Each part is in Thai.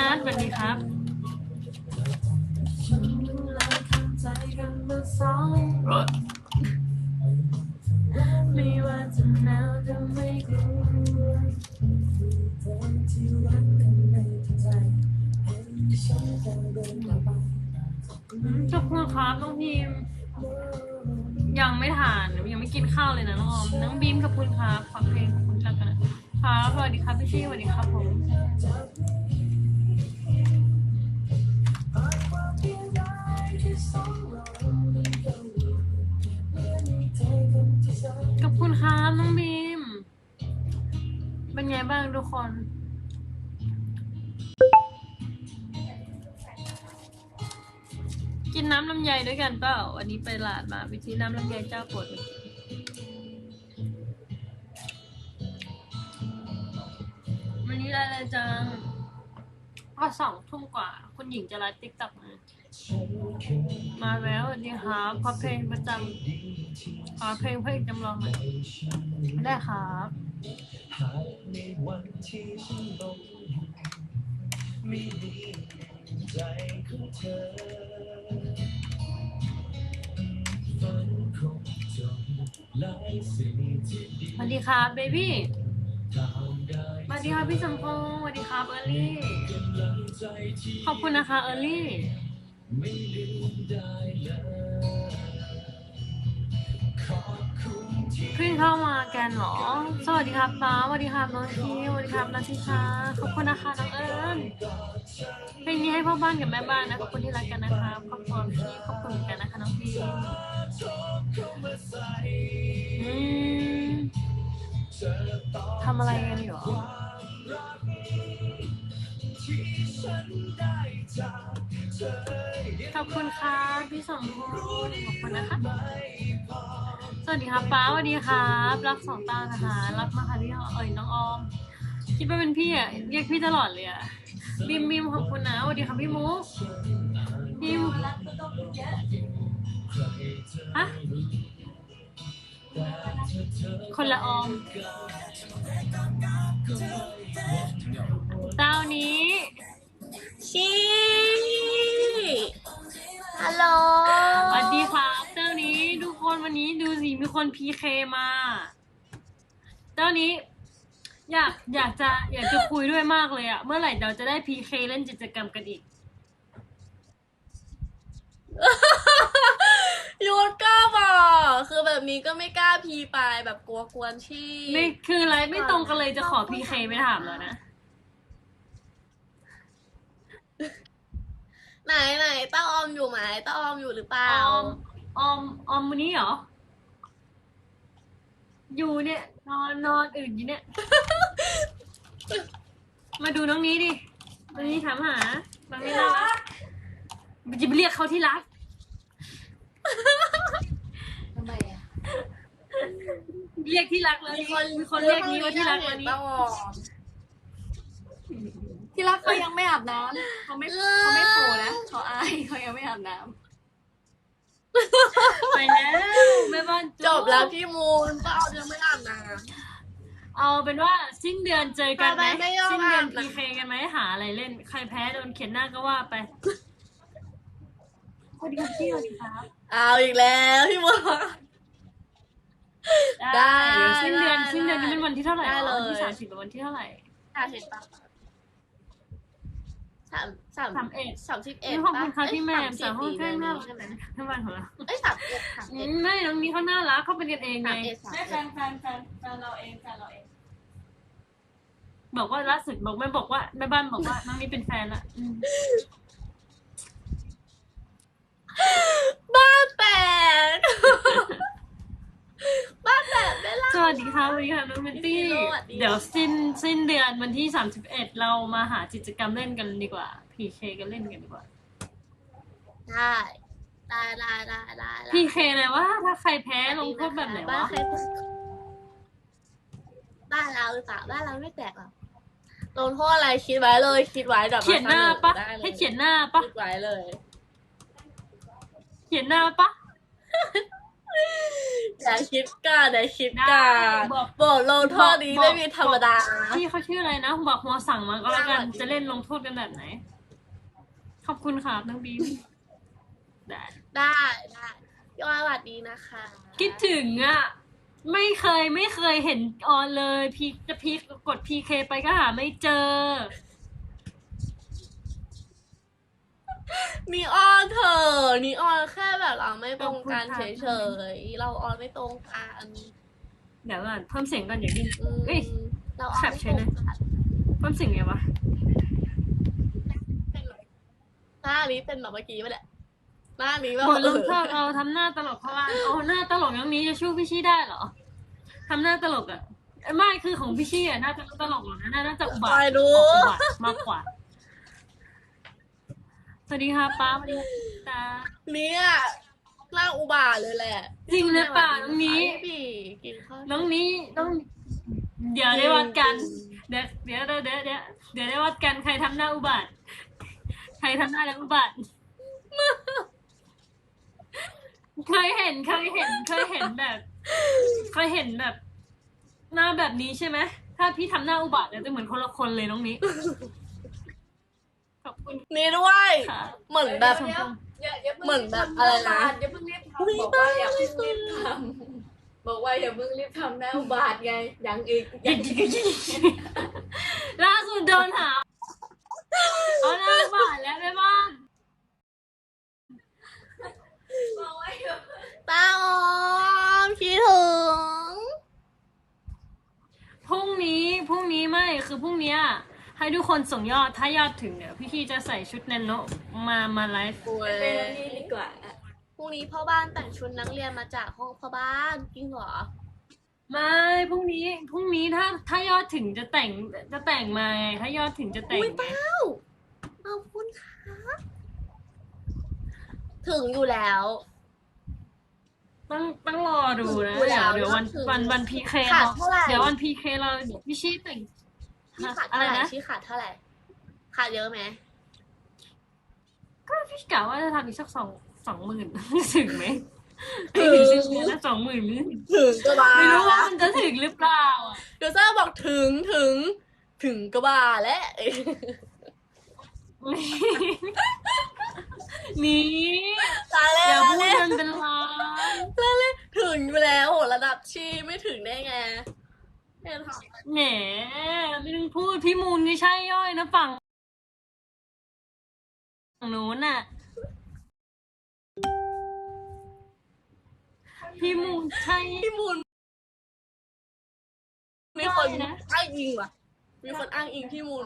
นัทสวัสดีครับ ไม่ว่าจะหนาวจะไม่กลัวที่รักกันในใจเห็นฉันแต่เดินมาบ้างขอบคุณครับน้องพิมยังไม่ทานยังไม่กินข้าวเลยนะน้องออมน้องบีมขอบคุณครับฟังเพลงขอบคุณแล้วกันครับสวัสดีครับพี่ชี่สวัสดีครับผม ขอบคุณครับน้องบีม เป็นไงบ้างทุกคน กินน้ำลำไยด้วยกันเปล่าวันนี้ไปตลาดมาไปซื้อน้ำลำไยเจ้าโปรดมากินวันนี้อะไรจังก็สองทุ่มกว่า คุณหญิงจะไลฟ์ติ๊กต็อกมาม มาแล้วสวัสดีครับขอเพลงประจำขอเพลงเพลงจำลองหน่อยได้ครับไม่มีใจของเธอฝันคงจบหลายสิ่งที่ดีสวัสดีครับเบบี้สวัสดีครับพี่สมพงษ์สวัสดีครับเออร์ลี่กำลังใจที่ ขอบคุณนะคะเออร์ลี่ ไม่ลืมได้เลยขอบคุณที่ เพิ่งเข้ามากันเหรอ สวัสดีครับป้าสวัสดีครับน้องทีสวัสดีครับนัทธิชาขอบคุณนะคะน้องเอิญเพลงนี้ให้พ่อบ้านกับแม่บ้านนะขอบคุณที่รักกันนะครับขอบคุณพี่ขอบคุณกันนะคะน้องพีอืมทำอะไรกันอยู่หรอ ขอบคุณครับพี่สมพงษ์ขอบคุณนะคะ สวัสดีครับป้าสวัสดีครับรักสองตานะคะรักมากค่ะพี่เอ๋ยน้องออม คิดว่าเป็นพี่อะเรียกพี่ตลอดเลยอะบิมบิมขอบคุณนะสวัสดีครับพี่มุกบิมฮะคนละออมเต้านี้ ชีฮัลโหลสวัสดีครับเต้านี้ทุกคนวันนี้ดูสิมีคนพีเคมาเต้านี้ อยากอยากจะอยากจะคุยด้วยมากเลยอะเมื่อไหร่เราจะได้พีเคเล่นกิจกรรมกันอีกยูนก็บอกคือแบบนี้ก็ไม่กล้าพีไปแบบกลัวกวนชีไม่คืออะไรไม่ตรงกันเลยจะขอพีเคไม่ถามแล้วนะ ไหนไหนต้าออมอยู่ไหมต้าออมอยู่หรือเปล่าออม ออม ออมวันนี้เหรอ อยู่เนี่ย นอนนอนอื่นอยู่เนี่ย มาดูน้องนี้ดิน้องนี้ถามหาบางไม่รักจะไปเรียกเขาที่รัก ทำไมอะเรียกที่รักแล้วนี่มีคนเรียกนี้ว่าที่รักแล้วนี่ต้าออม ที่รักเขายังไม่อาบน้ำเขาไม่เขาไม่โผล่นะเขาอายเขายังไม่อาบน้ไปแล้วแม่บ้านจบแล้วพี่มูนต้าออมยังไม่อาบน้เอาเป็นว่าสิ้นเดือนเจอกันไหมไปไปไม่ยอมสิ้นเดือนอาบน้ำพีเคกันไหมหาอะไรเล่น ใครแพ้โดนเขียนหน้าก็ว่าไปสวัสดีครับพี่สวัสดีครับำเอาอีกแล้วพี่มูนได้เดี๋ยวสิ้นเดือนได้สิ้นเดือนนี้เป็นวันที่เท่าไหร่ได้วะเลย วันที่สามสิบเป็นวันที่เท่าไหร่อะเห็นปะ สามสามสามเอ็ดสามสิบเอ็ดขอบคุณค่ะพี่แม่มสาสามวห้องสิบแกล้งน่ารักใช่ไหมทั้งวันของเราเอ้ยสามเอ็ดสามอืเอ็ดมไม่น้องนี้เขาน่ารักเขาเป็นกันเองไงสามเอ็ดสามำไม่แฟเอ็ดนแฟนแฟนแฟนเราเองแฟนเราเอง บอกว่าล่าสุดบอกแม่บอกว่าแม่บ้านบอกว่าน้องนี้เป็นแฟนละอืมบ้านแปด บ้านแปดไม่ล่ะสวัสดีค่ะสวัสดีค่ะน้องเมนตี้ สวัสดีค่ะเดี๋ยวสิ้นสิ้นเดือนวันที่สามสิบเอ็ดเรามาหากิจกรรมเล่นกันดีกว่าพีเคกันเล่นกันดีกว่า ได้ได้ได้ได้ได้ได้พีเคเลยว่าถ้าใครแพ้ลงโทษแบบไหนบ้านวะ ใครบ้านเราหรือเปล่าบ้านเราไม่แตกหรอกลงโทษอะไรคิดไว้เลยคิดไว้แบบเขียนหน้าปะได้ลให้เขียนหน้าปะคิดไว้เลย เขียนหน้าปะ อย่าคิดกันอย่าคิดได้กันบอกบทลงโทษนี้บอกไม่มีธรรมดา พี่เขาชื่ออะไรนะบอกหัวสั่งมาก็แล้วกันได้จะเล่นลงโทษกันแบบไหน ขอบคุณค่ะน้องบีมได้ได้ได้พี่อ้อยสวัสดีนะคะคิดถึงอะ ไม่เคยไม่เคยเห็นออนเลยพีจะพีกดพีเคไปก็หาไม่เจอ นีออนเธอะนีออนแค่แบบเราไม่ตรงกันขอบคุณเฉค่ะยๆ เราออนไม่ตรงกันเดี๋ยวก่อนเพิ่มเสียงก่อนอย่าดิ้นอืมเอ้ยเราออนแคปไม่ใช่ตไหมรงกันเพิ่มเสียงไงวะหน้านี้เป็นแบบเมื่อกี้ไปแหละหน้านี้แบบบทลงโทษเราทำหน้าตลกเพราะว่าเอาหน้าตลกอย่างนี้จะชู้พี่ชี่ได้เหรอทำหน้าตลกอะเอ้ยไม่คือของพี่ชี่อะน่าจะตลกหรอกนะน่าจะอุบาทคอยดูออกอุบาทมากกว่า สวัสดีค่ะป้าสวัสดีค่ะตาเนี่ยหน้าอุบาทเลยแหละจริงหรือเปล่าน้องนี้พี่กินข้าวน้องนี้ต้อง เดี๋ยวได้วัดกัน เดี๋ยวเดี๋ยวเดี๋ยวเดี๋ยวเดี๋ยวเดี๋ยวได้วัดกันใครทำหน้าอุบาทใครทำหน้าแล้วอุบาทเคยเห็นเคยเห็นเคยเห็นแบบเคยเห็นแบบ หน้าแบบนี้ใช่ไหมถ้าพี่ทำหน้าอุบาทเนี่ยจะเหมือนคนละคนเลยน้องนี้ขอบคุณ นี่ด้วย ค่ะเหมือนแบบชมพูอย่าอย่าพิ่งเหมือนแบบอะไรนะ อย่าเพิ่งรีบทำบอกว่าอย่าเพิ่งรีบทำบอกว่าอย่าเพิ่งรีบทำแนวบาดไงยังอีกยังอีกล่าสุดโดนหา เอาหน้าอุบาทแล้วแม่บ้านบอกว่าอย่าตาออมคิดถึงพรุ่งนี้ พรุ่งนี้ไม่ คือพรุ่งเนี้ย ให้ทุกคนส่งยอด ถ้ายอดถึงเดี๋ยวพี่คีจะใส่ชุดแนนโนมามาไลฟ์โอ้ยเป็นนี่ดีกว่าพรุ่งนี้พ่อบ้านแต่งชุดนักเรียนมาจากห้องพ่อบ้านจริงเหรอไม่พรุ่งนี้พรุ่งนี้ถ้าถ้ายอดถึงจะแต่งจะแต่งมาไงถ้ายอดถึงจะแต่งอุ้ยไงเต้าขอบคุณค่ะถึงอยู่แล้วต้องต้องรอดูนะดูแล้เดี๋ยววเดี๋ยววันถึงวันวันพีเคขาดเราเท่าไหร่เดี๋ยววันพีเคเราเดี๋ยวพี่ชี้แต่ง พี่ขาดอะเท่าไรไหร่นะชี้ขาดเท่าไหร่ ขาดเยอะไหมก็พี่กะว่าจะทำอีกสักสองสองหมื่นถึงไหมไม่ถึงสิ้นเดือนละสองหมื่นถึงก็บ้าไม่รู้ว่ามันจะถึงหรือเปล่าอะเดี๋ยวซ่าบอกถึงถึง ถึงก็บ้าแล้วนี่ตายแล้อย่าวพูดมันเป็นล้านถึงอยู่แล้วโหระดับชีไม่ถึงได้ไง เนี่ยทำแหมไม่ต้องพูดพี่มูลนี่ใช่ย่อยนะฝั่งฝั่งนู้นน่ะ พี่มูลใช่พี่มูลมีคนได้นะอ้างอิงว่ะ มีคนอ้างอิงพี่มูล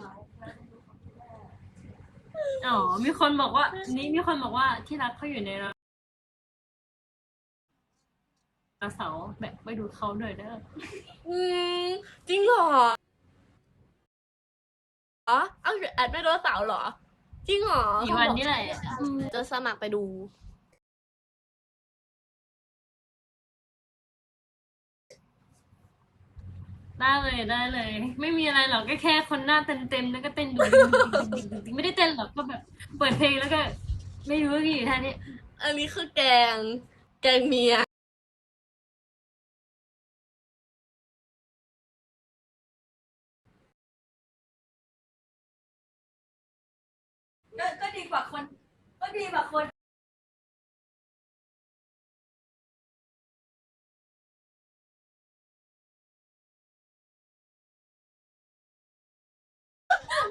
อ๋อมีคนบอกว่า นี่มีคนบอกว่าที่รักเขาอยู่ในรถ เสาแบบไปดูเขาด้วยเด้ออืมจริงเหรออ๋อเอาแอดไม่โดนสาวเหรอ จริงเหรออีกวันนี้แหละอืมจะสมัครไปดู ได้เลยได้เลย ไม่มีอะไรหรอกก็แค่คนหน้าเต็มเต็มๆแล้วก็เต้นอยู่ไม่ได้เต้นหรอกก็แบบ เปิดเพลงแล้วก็ ไม่รู้กี่ท่านี้ อันนี้คือแกง แกงเมีย ก็ดีกว่าคน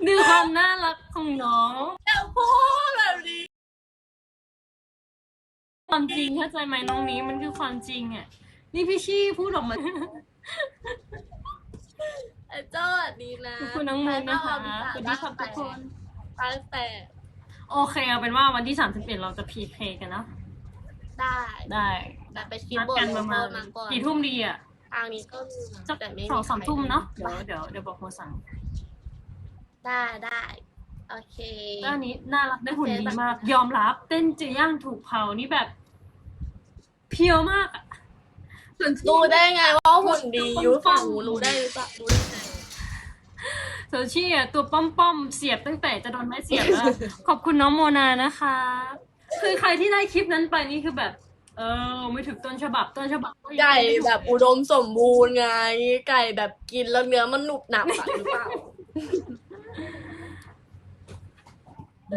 ดูความน่ารักของน้องแต่พูดแบบนี้ ความจริงเข้าใจไหมน้องนี้มันคือความจริงอะ นี่พี่ชี่พูดออกมาไอ้เจ้าสวัสดีนะขอบคุณน้องมูนนะคะสวัสดีครับทุกคน ตั้งแต่ โอเคเอาเป็นว่าวันที่สามสิบเอ็ดเราจะพีเคกันเนาะได้ได้แต่ไปคิดนัดบทกันลประงโทมาณษมาก่อนกี่ทุ่มดีอะทางนี้ก็มีสักแต่ไม่สองสามใครทุ่มเนาะเดี๋ยวได้เดี๋ยวเดี๋ยวบอกโมสั่งได้ได้โอเคแล้วอันนี้น่ารักได้หุ่นเจ๊ดีแบบมาก ยอมรับเต้นจะย่างถูกเผานี่แบบ เพียวมากอะส่วนที่รู้ได้ไงว่าหุ่นดีคนยูฟัฝั่งงรู้ได้หรือเปล่ารู้ได้ไง โซชี่อะตัวป้อมป้อมๆเสียบตั้งแต่จะโดนไม้เสียบแล้ว ขอบคุณน้องโมนานะคะ คือใครที่ได้คลิปนั้นไปนี่คือแบบ เออ ไม่ถึงต้นฉบับต้นฉบับไก่แบบอุดมสมบูรณ์ไง ไก่แบบกินแล้วเนื้อมันหนุบหนับอะหรือเปล่า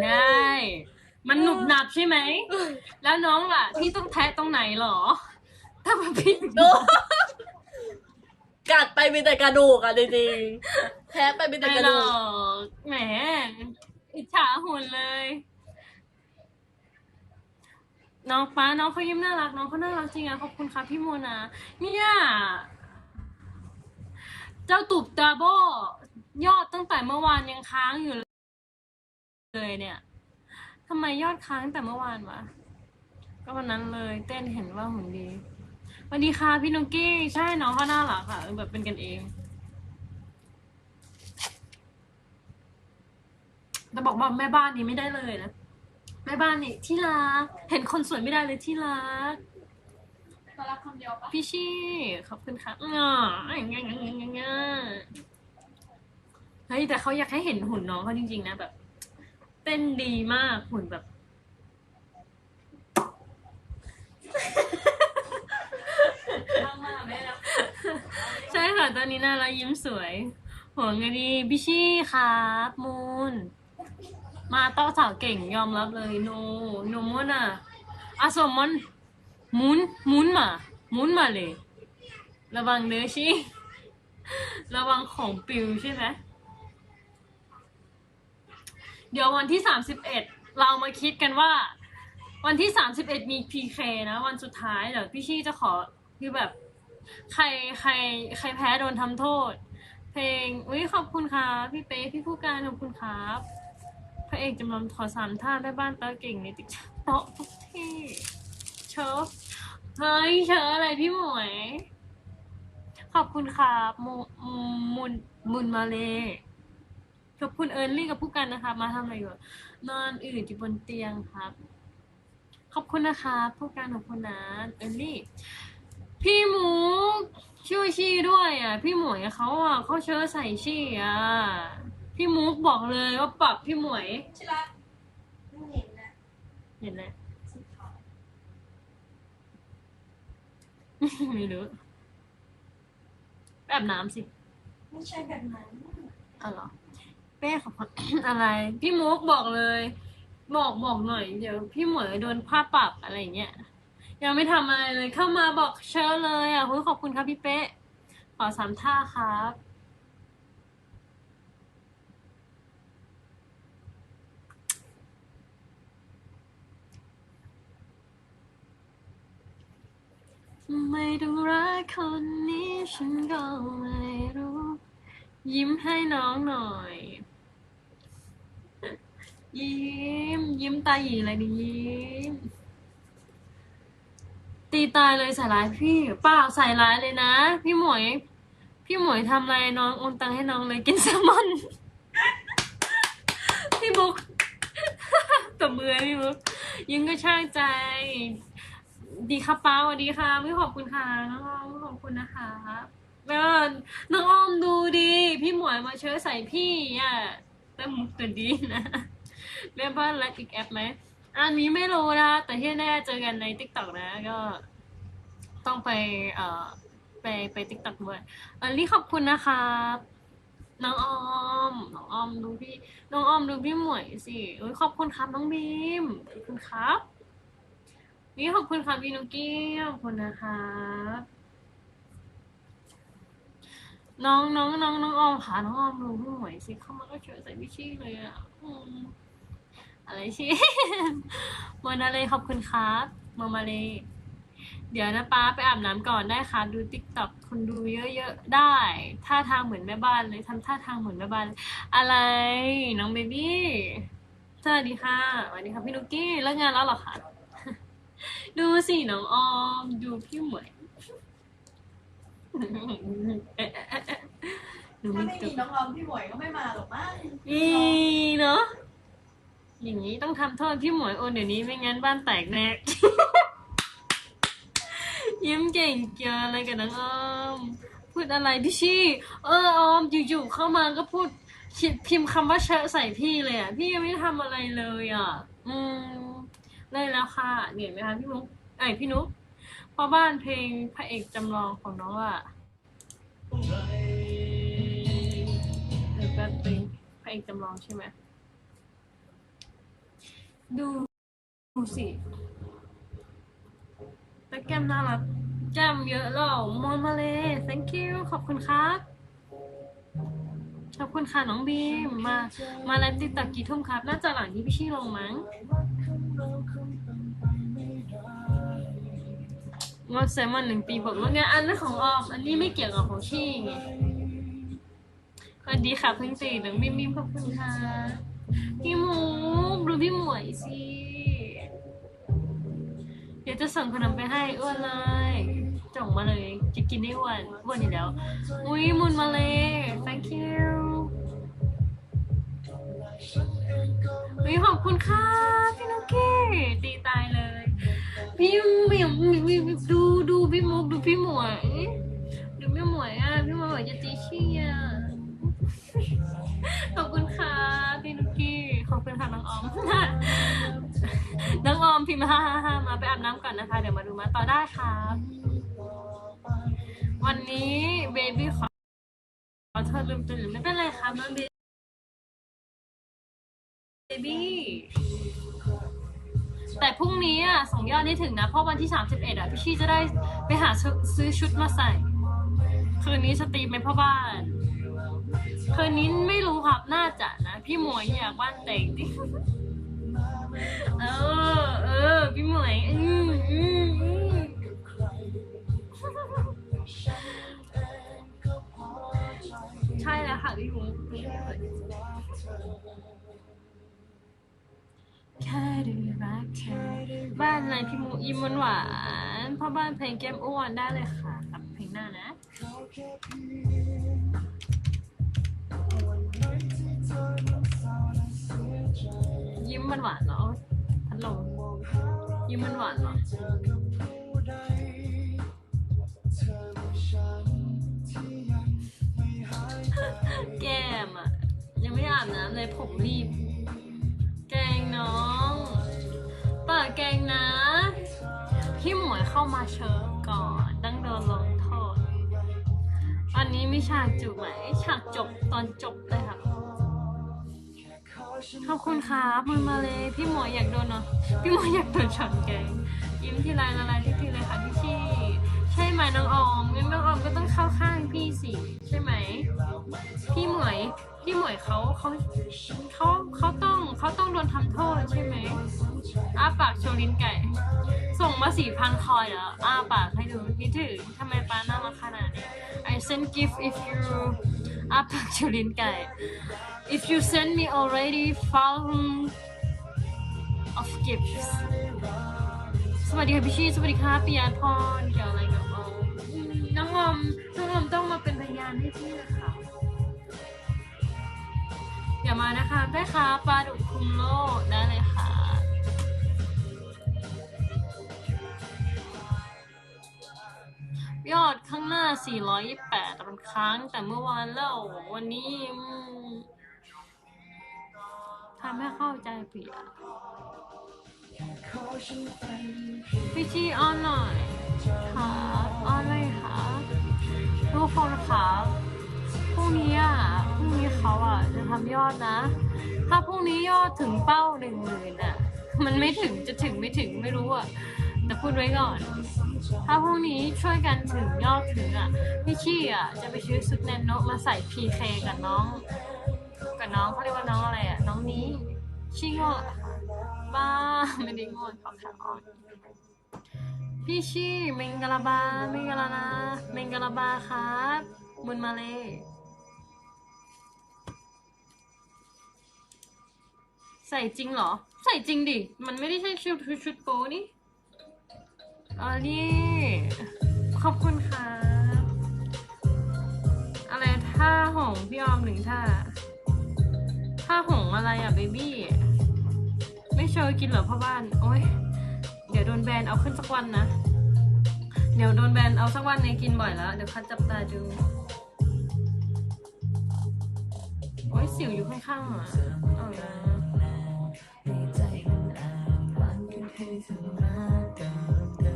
ได้ มันหนุบหนับใช่ไหม แล้วน้องล่ะที่ต้องแทะตรงไหนหรอ ถ้ามาพี่ กัดไปมีแต่กระดูกอะจริงๆแพ้ไปมีแต่ไม่กระหรดูอกกแหมอิจฉาหุ่นเลย น้องป้าน้องเขายิ้มน่ารัก น้องเขาน่ารักจริงอะขอบคุณค่ะพี่โมนาเนี่ยเจ้าตุบตาโบยอดตั้งแต่เมื่อวานยังค้างอยู่เลยเนี่ยทำไมยอดค้างตั้งแต่เมื่อวานวะก็วันนั้นเลย เต้นเห็นว่าหุ่นดี สวัสดีค่ะพี่นุกกี้ ใช่น้องเขาน่ารักค่ะเออแบบเป็นกันเอง แต่บอกว่าแม่บ้านนี้ไม่ได้เลยนะแม่บ้านนี่ที่รัก เห็นคนสวยไม่ได้เลยที่รักก็รักคำเดียวปะพี่ชี่ขอบคุณค่ะอ๋ออย่างเงี้ยอย่างเงี้ยอย่างเงี้ยเฮ้ยแต่เขาอยากให้เห็นหุ่นน้องเขาจริง ๆ นะแบบเต้นดีมากหุ่นแบบ มากมากไม่แล้ว ใช่ค่ะ ตอนนี้น่ารักยิ้มสวย หัวเงินดีพี่ชี่ครับมูน มาเต้าสาวเก่งยอมรับเลยโนโนมุนอะอาสมมันมุนมุนมามุนมาเลย ระวังเนื้อชี่ระวังของปิวใช่ไหมเดี๋ยววันที่สามสิบเอ็ดเรามาคิดกันว่า วันที่สามสิบเอ็ดมีพีเคนะ วันสุดท้ายเดี๋ยวพี่ชี่จะขอคือแบบ ใครใคร ใครแพ้โดนทำโทษ เพลงอุ้ยขอบคุณครับพี่เป๊พี่ผู้การขอบคุณครับพระเอกจำลองขอสามท่าได้บ้านตาเก่งในติ๊กโต๊ะทุกที่เชิฟเฮ้ยเชิฟอะไรพี่หมวย ขอบคุณครับมูมูมุนมุนมาเลขอบคุณเอิร์นลี่กับผู้กันนะคะ มาทำอะไรอยู่นอนอื่นอยู่บนเตียงครับ ขอบคุณนะคะผู้การขอบคุณนะเอิร์นลี่ พี่หมูช่วยชี่ด้วยอะ พี่หมวยเขาอะเขาเชื้อใส่ชี่อะ พี่มุกบอกเลยว่าปรับพี่หมวยชิรักไม่เห็นนะเห็นแล้วสีขาวไม่รู้แบบน้ำสิไม่ใช่แบบนั้นอ๋อเหรอเป้ขอบคุณอะไร พี่มุกบอกเลย บอกบอกหน่อย เดี๋ยวพี่หมวยโดนผ้าปรับอะไรอย่างเงี้ย ยังไม่ทำอะไรเลย เข้ามาบอกเชิญเลยอะคุณขอบคุณครับพี่เป๊ะ ขอสามท่าครับไม่ต้องรักคนนี้ฉันก็ไม่รู้ ยิ้มให้น้องหน่อย ยิ้ม ยิ้มตาหยีอะไรดิยิ้ม ตีตายเลยใส่ร้ายพี่เปล่าใส่ร้ายเลยนะ พี่หมวย พี่หมวยทำอะไรน้องโอนตังให้น้องเลยกินแซลมอนพี่บุ๊กตบมือพี่บุ๊กยิ้มก็ช่างใจ ดีครับป้าสวัสดีค่ะพี่ขอบคุณค่ะน้องออมขอบคุณนะคะเออน้องออมดูดี พี่หมวยมาเชื้อใส่พี่อะแต่มุกตัวดีนะแม่บ้านรักอีกแอปไหม อันนี้ไม่รู้นะ แต่ที่แน่เจอกันในติ๊กต็อกนะ ก็ ต้องไป เอ่อ ไปไปติ๊กต็อกด้วยเออลี่ขอบคุณนะครับน้องออม น้องออมดูพี่ น้องออมดูพี่หมวยสิโอ้ยขอบคุณครับน้องบีม ขอบคุณครับ นี่ขอบคุณค่ะพี่นุกกี้ขอบคุณนะคะน้องน้องน้องน้องออมค่ะน้องออมรู้พี่หมวยสิเข้ามาก็เฉยใส่พี่ชี่เลยอะ อืมอะไรชี่มานาเลยขอบคุณครับมามาเลยเดี๋ยวนะป้าไปอาบน้ำก่อนได้ค่ะดูติ๊กต็อกคนดูเยอะๆได้ท่าทางเหมือนแม่บ้านเลยทำท่าทางเหมือนแม่บ้านเลยอะไรน้องเบบี้สวัสดีค่ะสวัสดีค่ะพี่นุกกี้เลิกงานแล้วเหรอคะดูสิน้องออมดูพี่หมวยดูถ้าไม่ไม่ตุมีน้องออมพี่หมวยก็ไม่มาหรอกมั้งอีเนาะ อย่างนี้ต้องทำโทษพี่หมวยโอนเดี๋ยวนี้ไม่งั้นบ้านแตกแน่ ยิ้มเก่งเกินอะไรกับน้องออม พูดอะไรพี่ชี่ เออออมอยู่ๆเข้ามาก็พูดคิพิมพ์คำว่าเชอะใส่พี่เลยอะ พี่ยังไม่ทำอะไรเลยอะ อืมเลยแล้วค่ะเห็นไหมคะพี่มุกเอ้ยพี่นุ๊กพ่อบ้านเพลงพระเอกจำลองของน้องอะเดี๋ยวแป๊บนึงพระเอกจำลองใช่ไหม ดูดูสิแต่แก้มน่ารักแก้มเยอะแล้วมอนมาเลย thank you ขอบคุณครับ ขอบคุณค่ะน้องบีม มา มาไลฟ์ติ๊กต็อกกี่ทุ่มครับ น่าจะหลังที่พี่ชี่ลงมั้งงดแซมอนหนึ่งปีผมว่าไงอันนั้นของออม อันนี้ไม่เกี่ยวกับของชี่ไงสวัสดีค่ะเพิ่งตื่นน้องบีมบีมขอบคุณค่ะ พี่หมูดูพี่หมวยสิ เดี๋ยวจะส่งขนมไปให้อ้วนเลยจ่งมาเลย จะกินได้อ้วนอ้วนอยู่แล้ว อุ้ยมุนมาเลย thank you อุ้ยขอบคุณค่ะพี่นุกกี้ดีตายเลย พี่หมิวดูดูพี่มุกดูพี่หมวย ดูพี่หมวยอะ พี่หมวยจะตีชี่อะ ขอบคุณค่ะพี่นุกกี้ขอบคุณค่ะน้องออมน้องออมพิมพ์ฮ่าฮ่ามาไปอาบน้ำก่อนนะคะ เดี๋ยวมาดูมาต่อได้ครับ วันนี้เบบี้ขอขอโทษลืมตื่นไม่เป็นไรครับน้องเบบี้แต่พรุ่งนี้อะส่งยอดให้ถึงนะ เพราะวันที่ 31 อะ พี่ชี่จะได้ไปหาซื้อชุดมาใส่ คืนนี้สตรีมไหมพ่อบ้าน คืนนี้ไม่รู้ครับน่าจะนะ พี่หมวยอยากบ้านแต่งดิเออเออพี่หมวยอืมอืมอืมใช่แล้วค่ะพี่หมูแค่ได้รักเธอบ้านอะไรพี่มูยิ้มหวานพ่อบ้านเพลงเกมอ้วนได้เลยค่ะกับเพลงหน้านะ ยิ้มมันหวานเนาะพัดลมยิ้มมันหวานเนาะแก้มอะ ยังไม่ได้อาบน้ำเลยผมรีบ แกงน้องเปิดแกงนะพี่หมวยเข้ามาเชิญก่อนต้องโดนลงโทษอันนี้มีฉากจูบไหมฉากจบตอนจบเลยค่ะ ขอบคุณครับมือมาเลย พี่หมวยอยากโดนเนาะพี่หมวยอยากโดนช็อตแกง ยิ้มทีไรละลายทุกทีเลยค่ะพี่ชี่ใช่ไหมน้องออมงั้นน้องออมก็ต้องเข้าข้างพี่สิใช่ไหม พี่หมวยพี่หมวยเขาเขาเขาเขาต้องเขาต้องโดนทำโทษใช่ไหมอ้าปากโชว์ลิ้นไก่ ส่งมาสี่พันคอยแล้วอ้าปากให้ดูคิดถึงทำไมป้าน่ารักขนาดนี้ I send gift if you อ้าปากโชว์ลิ้นไก่ if you send me already found of gifts สวัสดีค่ะพี่ชีสวัสดีค่ะปิยาพรเกี่ยวอะไรกับออมอืมน้องออมน้องออมต้องมาเป็นพยานให้พี่นะคะอย่ามานะคะได้ค่ะปลาดุกคุมโลกได้เลยค่ะ ยอดข้างหน้า 428แต่มันค้างแต่เมื่อวานแล้ว วันนี้ทำให้เข้าใจผิดอะพี่ชีออนหน่อยครับออนเลยครับทุกคนครับพรุ่งนี้อะพรุ่งนี้เขาอะจะทำยอดนะ ถ้าพรุ่งนี้ยอดถึงเป้าหนึ่งหมื่นอะ มันไม่ถึงจะถึงไม่ถึงไม่รู้อะ แต่พูดไว้ก่อน ถ้าพรุ่งนี้ช่วยกันถึงยอดถึงอะ พี่ชี่อะจะไปซื้อซุปแนนโนมาใส่พีเคกับน้อง กับน้องเขาเรียกว่าน้องอะไรอะ น้องนี้ชี่งอดบ้าไม่ได้งอดขอขาอ่อนพี่ชี่เมงกะลาบาเมงกะลานาเมงกะลาบาครับมุนมาเลยใส่จริงเหรอ ใส่จริงดิ มันไม่ได้ใช่ชุดชุดโปนี่ อ๋อนี่ ขอบคุณค่ะอะไรท่าหงพี่ออมหนึ่งท่า ท่าหงอะไรอะเบบี้ ไม่โชว์กินเหรอพ่อบ้าน โอ้ย เดี๋ยวโดนแบนเอาขึ้นสักวันนะ เดี๋ยวโดนแบนเอาสักวันในกินบ่อยแล้ว เดี๋ยวคัดจับตาดู โอ้ยสิวอยู่ข้างๆอะเอานะให้เธอมาเติมเต็ม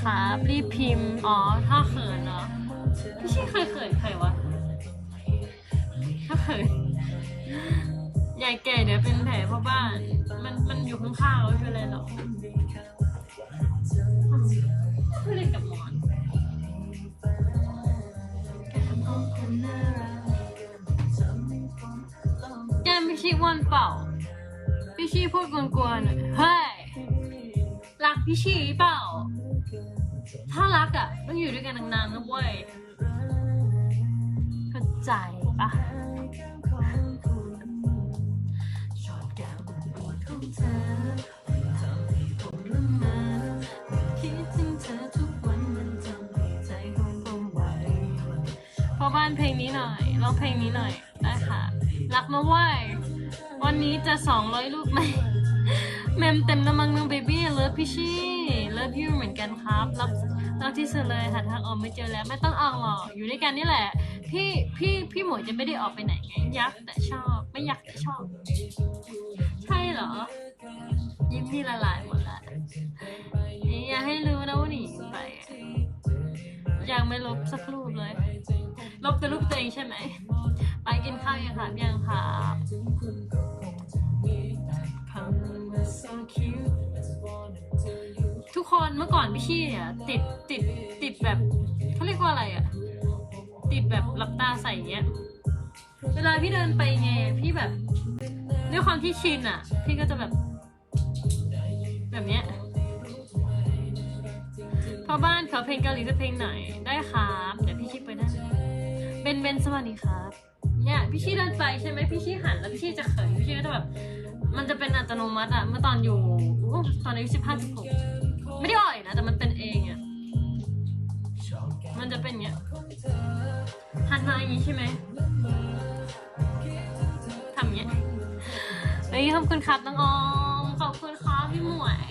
ครับ รีบพิมพ์ อ๋อ ถ้าเขินเนาะพี่ชี่เคยเขินใครวะ ถ้าเขินยายแก่เดี๋ยวเป็นแผลเพราะบ้าน มันมันอยู่ข้างๆไม่เป็นไรหรอกไม่เล่นกับหมอนแกมพี่ชี่อ้วนเปล่า พี่ชี่พูดกวนๆอะเฮ้ยรักพี่ชี่เปล่า ถ้ารักอะต้องอยู่ด้วยกันนานๆนะเว้ยเข้าใจปะพอบ้านเพลงนี้หน่อยร้องเพลงนี้หน่อยได้ค่ะ รักนะเว้ยวันนี้จะสองร้อยลูกไหม เมมเต็มน้ำมังน้องเบบี้เลิฟพี่ชี่เลิฟยูเหมือนกันครับรักรักที่สุดเลยหาทางออกไม่เจอแล้วไม่ต้องออกหรอกอยู่ด้วยกันนี่แหละ พี่พี่พี่หมวยจะไม่ได้ออกไปไหนไงยักแต่ชอบไม่ยากแต่ชอบ ใช่เหรอ ยิ้มพี่ละลายหมดละอย่าให้รู้นะว่าหนีไปยังไม่ลบสักรูปเลย ลบแต่รูปตัวเองใช่ไหม ไปกินข้าวยังครับยังครั คนเมื่อก่อนพี่ชี่เนี่ยติดติดติดแบบเขาเรียกว่าอะไรอะติดแบบหลับตาใส่เงี้ย เวลาพี่เดินไปไงพี่แบบด้วยความที่ชินอะพี่ก็จะแบบ แบบเนี้ยพอบ้านเขอเพลงเกาหลีสักเพลงไหนได้ครับเดี๋ยวพี่ชี่ไปได้เบนเบนสวัสดีครับเนี่ยพี่ชี่เดินไปใช่ไหมพี่ชี่หันแล้วพี่ชี่จะเขินพี่ชี่ก็จะแบบ มันจะเป็นอัตโนมัติอะเมื่อตอนอยู่ตอนอายุสิบห้าสิบหก ไม่ได้อ่อยนะแต่มันเป็นเองอะมันจะเป็นเงี้ยหันมาอย่างงี้ใช่ไหมทำเงี้ยเฮ้ยขอบคุณครับน้องออมขอบคุณครับพี่หมวย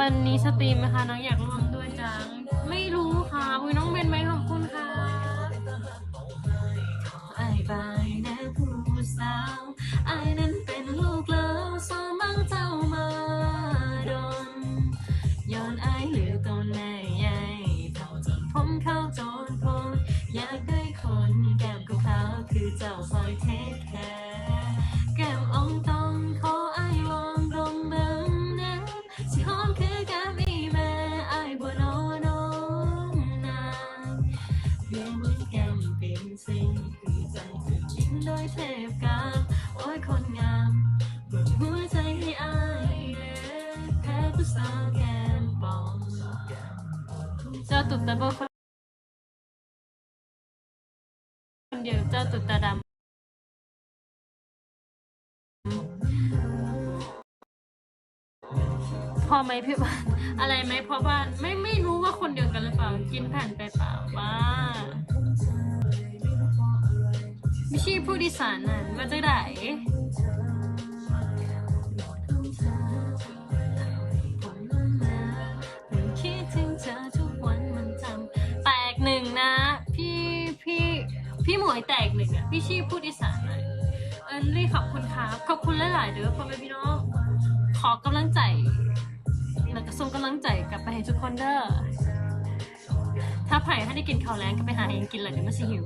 วันนี้สตรีมไหมคะน้องอยากร่วมด้วยจัง ไม่รู้ค่ะอุ้ยน้องเบนไหมขอบคุณค่ะ อยากได้คนแก้มขาวๆคือเจ้าซอยเทคแคร์แก้มอ่องตองขอไอ้วอนตรงเบิ่งนะสิหอมคือแก้มอีแม่ไอ้บ่นอนองนางเพียงเหมือนแก้มเป็นสิ่งคือใจถูกยิงโดยเทพกาโอ้ยคนงามเบิกหัวใจให้อายแน่แพ้ผู้สาวแก้มปองเจ้าตุ่มตาโบค เดียวเจ้าตุ่ตาดำพอไหมพี่บ้านอะไรไหมพ่อบ้านไม่ไม่รู้ว่าคนเดียวกันหรือเปล่ากินแผ่นไปเปล่าว่าไม่ใช่ผู้ดิสานนั่นมาจากไห หมวยแตกหนึ่งอะพี่ชี่ผู้ดิสานน่ะเอันรี่ขอบคุณครับขอบคุณหลายๆเด้อพ่อแม่พี่น้อง ขอกำลังใจแล้วก็ส่งกำลังใจกลับไปให้ทุกคนเด้อถ้าไผ่ถ้าได้กินข้าวแรงก็ไปหาเองกินเลยเดี๋ยวมันจะหิว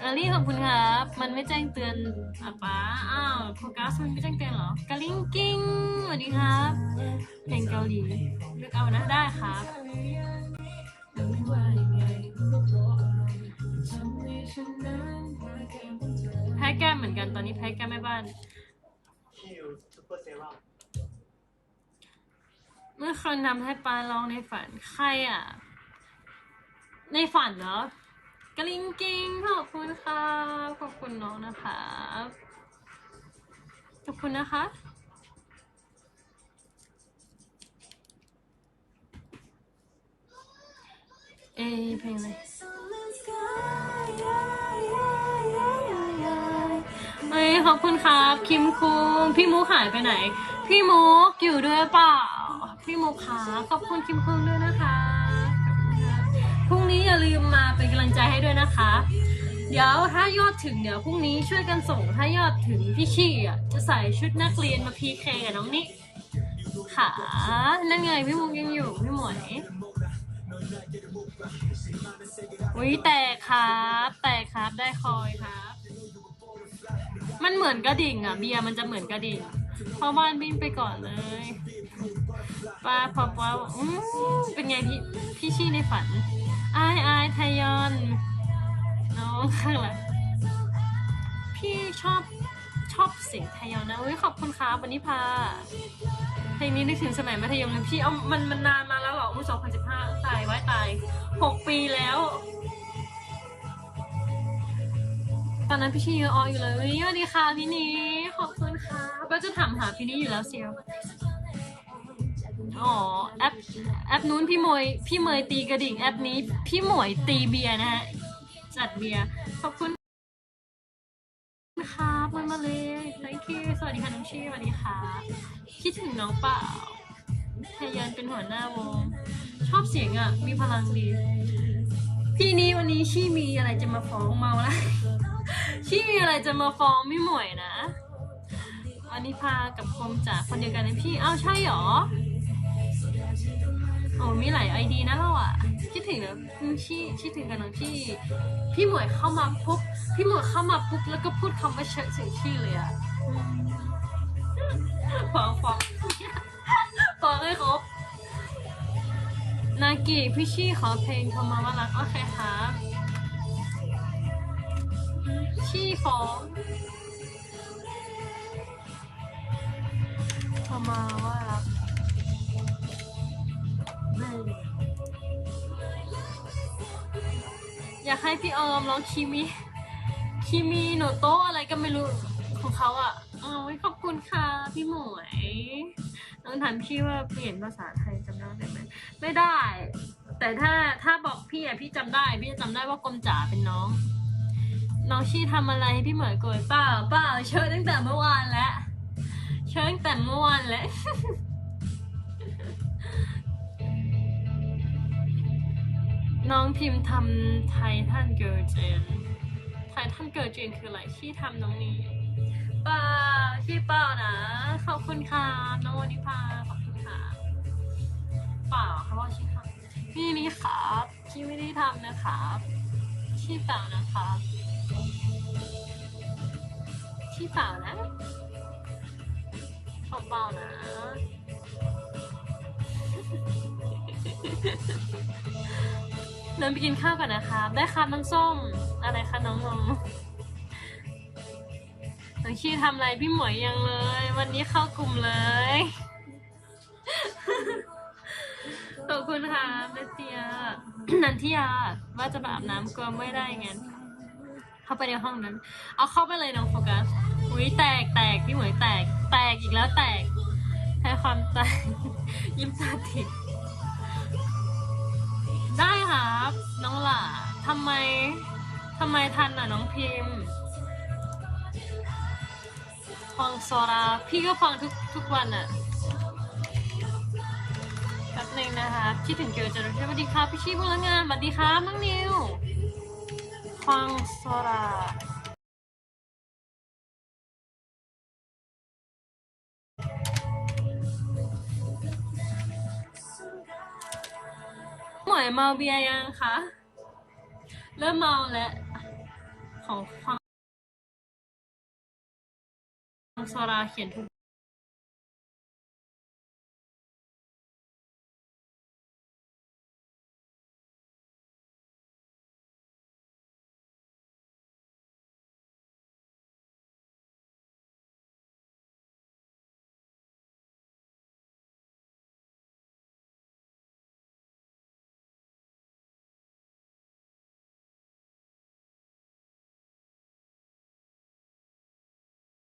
เอลลี่ขอบคุณครับ มันไม่แจ้งเตือนอะป้าอ้าวโฟกัสมันไม่แจ้งเตือนเหรอกะลิงกิ้งสวัสดีครับ เพลงเกาหลีเลือกเอานะได้ครับ แพ้แก้มเหมือนกันตอนนี้แพ้แก้มแม่บ้านคิวซูเปอร์เซรั่มเมื่อคนทำให้ปลาร้องในฝันใครอะ ในฝันเหรอกลิงกิงขอบคุณค่ะขอบคุณน้องนะคะขอบคุณนะคะ เอยเพลงอะไร เอ้ยขอบอบคุณครับ คิมคุงพี่มุกหายไปไหน พี่มุกอยู่ด้วยเปล่าพี่มุกขาขอบคุณคิมคุงด้วยนะคะพรุ่งนี้อย่าลืมมาเป็นกำลังใจให้ด้วยนะคะ เดี๋ยวถ้ายอดถึงเดี๋ยวพรุ่งนี้ช่วยกันส่งถ้ายอดถึงพี่ชี่อะจะใส่ชุดนักเรียนมาพีเคกับน้องนิค่ะนั่นไงพี่มุกยังอยู่พี่หมวยอุ้ยแตกครับ แตกครับได้คอยครับ มันเหมือนกระดิ่งอะเบียร์มันจะเหมือนกระดิ่งพ่อบ้านบินไปก่อนเลยป้าพอป้าบอกอืมเป็นไงพี่พี่ชี่ในฝันอายอายไทยอนน้องข้างหลังพี่ชอบชอบเสียงไทยอนนะเฮ้ยขอบคุณครับวันนี้พาเพลงนี้นึกถึงสมัยมัธยมเลยพี่เอามันมันนานมาแล้วเหรออุ้ยสองพันสิบห้าตายไว้ตายหกปีแล้ว ตอนนั้นพี่ชี่ยังอออยู่เลยวันนี้สวัสดีค่ะพี่นี้ขอบคุณค่ะก็จะถามหาพี่นี้อยู่แล้วเซียวอ๋อแอปแอปนู้นพี่มวยพี่เมยตีกระดิ่งแอปนี้ พี่หมวยตีเบียร์นะฮะจัดเบียร์ขอบคุณครับมันมาเลย thank you สวัสดีค่ะน้องชีสวัสดีค่ะคิดถึงน้องเปล่าทยันเป็นหัวหน้าวง ชอบเสียงอะ มีพลังดี พี่นี้วันนี้ชี่มีอะไรจะมาฟ้องเมาละ ชี่มีอะไรจะมาฟ้องไม่หมวยนะวันนี้พากับคมจากคนเดียวกันนะพี่อ้าวใช่หรอโอ้มีหลายไอดีนะเราอะ คิดถึงนะอืมชี่คิดถึงกันน้อพี่ พี่หมวยเข้ามาปุ๊บ พี่หมวยเข้ามาปุ๊บแล้วก็พูดคำว่าเชิดเสียงชื่อเลยอะฟ้องฟ้องฟ้องให้ครบนากิพี่ชี่ขอเพลงโทรมาว่ารักโอเคครับ ชี่ฟ้องโทรมาว่ารักไม่อยากให้พี่ออมร้องคิมิคิมิโนโตอะไรก็ไม่รู้ของเขาอะอ๋อขอบคุณค่ะ พี่หมวยน้องถามพี่ว่าเปลี่ยนภาษาไทยจำได้ไหมไม่ได้ แต่ถ้าถ้าบอกพี่อะพี่จำได้ พี่จะจำได้ว่ากลมจ๋าเป็นน้อง น้องชี่ทำอะไรให้พี่เหมยโกรธเปล่าเปล่าเชิญตั้งแต่เมื่อวานแล้วเชิญตั้งแต่เมื่อวานแล้วน้องพิมพ์ทำไททันเกิร์เจนไททันเกิร์เจนคืออะไรชี่ทำน้องนี้เปล่าชี่เปล่านะขอบคุณค่ะน้องวนิพาขอบคุณค่ะเปล่าค่ะว่าชี่ทำนี่นี่ครับชี่ไม่ได้ทำนะครับชี่เปล่านะครับ ชี่เปล่านะขอเปล่านะเดินไปกินข้าวก่อนนะครับได้ครับน้องส้ม อะไรคะน้องนมน้องชีทำอะไรพี่หมวยยังเลย วันนี้เข้ากลุ่มเลยขอบคุณค่ะเนเตียนันทิยาว่าจะมาอาบน้ำกลัวไม่ได้งั้น เข้าไปในห้องนั้น เอาเข้าไปเลยน้องโฟกัสอุ้ยแตกแตกพี่หมวยแตก แตกอีกแล้วแตกแพ้ความแตก ยิ้มตาติดได้ครับ น้องหล่าทำไมทำไมทันอะน้องพิมพ์ฟังโซราพี่ก็ฟังทุกทุกวันอะแป๊บหนึงนะคะคิดถึงเกียวจะรู้สวัสดีครับพี่ชีพลังงานสวัสดีครับน้องนิว ฟังโซราหมวยเมาเบียยังคะ เริ่มเมาแล้ว ของฟังโซราเขียนถูก